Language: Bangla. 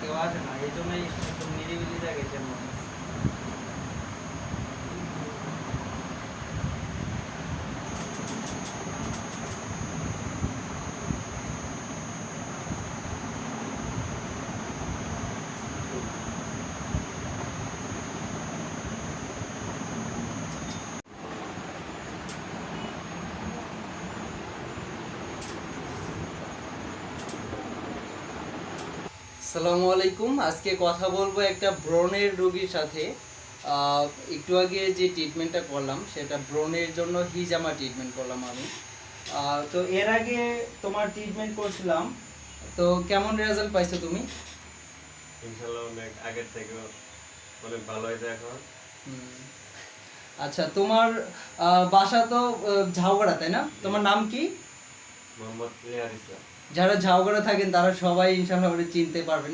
কেউ আসে না এই জন্যই নিরিবিলি জায়গায় যেমন সালামু আলাইকুম। আজকে কথা বলব একটা ব্রণের রোগীর সাথে। একটু আগে যে ট্রিটমেন্টটা করলাম সেটা ব্রণের জন্য হিজামা ট্রিটমেন্ট করলাম আমি। তো এর আগে তোমার ট্রিটমেন্ট করছিলাম। তো কেমন রেজাল্ট পাইছো তুমি? ইনশাল্লাহ অনেক আগের থেকে অনেক ভালো হয়েছে এখন। আচ্ছা তোমার বাসা তো ঝাউগড়া তাই না? তোমার নাম কি? মোহাম্মদ ইসলাম। যারা ঝাউগড়া থাকেন তারা সবাই ইনশাল্লাহ চিনতে পারবেন।